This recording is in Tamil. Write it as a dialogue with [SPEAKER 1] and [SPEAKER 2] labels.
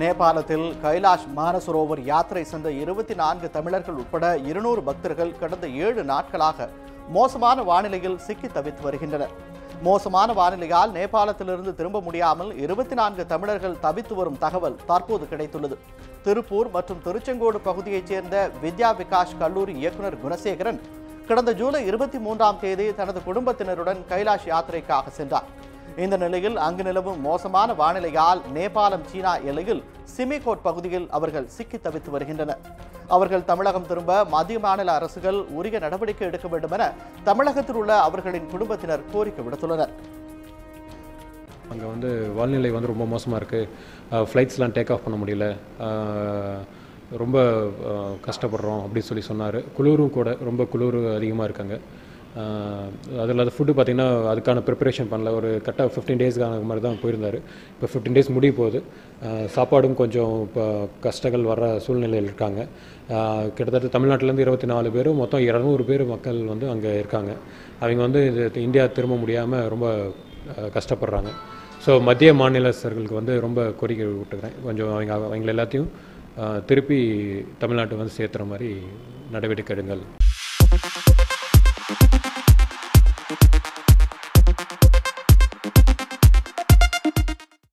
[SPEAKER 1] நேபாளத்தில் கைலாஷ் மானசரோவர் யாத்திரை சென்ற இருபத்தி நான்கு தமிழர்கள் உட்பட இருநூறு பக்தர்கள் கடந்த ஏழு நாட்களாக மோசமான வானிலையில் சிக்கி தவித்து வருகின்றனர். மோசமான வானிலையால் நேபாளத்திலிருந்து திரும்ப முடியாமல் இருபத்தி நான்கு தமிழர்கள் தவித்து வரும் தகவல் தற்போது கிடைத்துள்ளது. திருப்பூர் மற்றும் திருச்செங்கோடு பகுதியைச் சேர்ந்த வித்யா விகாஷ் கல்லூரி இயக்குனர் குணசேகரன் கடந்த ஜூலை இருபத்தி மூன்றாம் தேதி தனது குடும்பத்தினருடன் கைலாஷ் யாத்திரைக்காக சென்றார். இந்த நிலையில் அங்கு நிலவும் மோசமான வானிலையால் நேபாளம் சீனா எல்லையில் சிமிகோட் பகுதியில் அவர்கள் சிக்கி தவித்து வருகின்றனர். அவர்கள் தமிழகம் திரும்ப மத்திய மாநில அரசுகள் உரிய நடவடிக்கை எடுக்க வேண்டும் என தமிழகத்தில் உள்ள அவர்களின் குடும்பத்தினர் கோரிக்கை விடுத்துள்ளனர்.
[SPEAKER 2] அங்கே வந்து வால்நிலை வந்து ரொம்ப மோசமாக இருக்குது ஃப்ளைட்ஸ்லாம் டேக் ஆஃப் பண்ண முடியல. அஹ், ரொம்ப அஹ், கஷ்டப்படுறோம் அப்படின்னு சொல்லி சொன்னார். குளிரும் கூட ரொம்ப குளிர் அதிகமாக இருக்காங்க. அது இல்லாத ஃபுட்டு பார்த்திங்கன்னா அதுக்கான ப்ரிப்பரேஷன் பண்ணல. ஒரு கரெக்டாக ஃபிஃப்டீன் டேஸ்க்கான மாதிரி தான் போயிருந்தார். இப்போ ஃபிஃப்டீன் டேஸ் முடிய போகுது. சாப்பாடும் கொஞ்சம் இப்போ கஷ்டங்கள் வர சூழ்நிலையில் இருக்காங்க. கிட்டத்தட்ட தமிழ்நாட்டிலேருந்து இருபத்தி நாலு பேரும் மொத்தம் இரநூறு பேர் மக்கள் வந்து அங்கே இருக்காங்க. அவங்க வந்து இது இந்தியா திரும்ப முடியாமல் ரொம்ப கஷ்டப்படுறாங்க. ஸோ மத்திய மாநில அரசர்களுக்கு வந்து ரொம்ப கோரிக்கை விட்டுக்கிறேன். கொஞ்சம் அவங்க அவங்கள எல்லாத்தையும் திருப்பி தமிழ்நாட்டு வந்து சேர்த்துற மாதிரி நடவடிக்கை எடுங்கள்.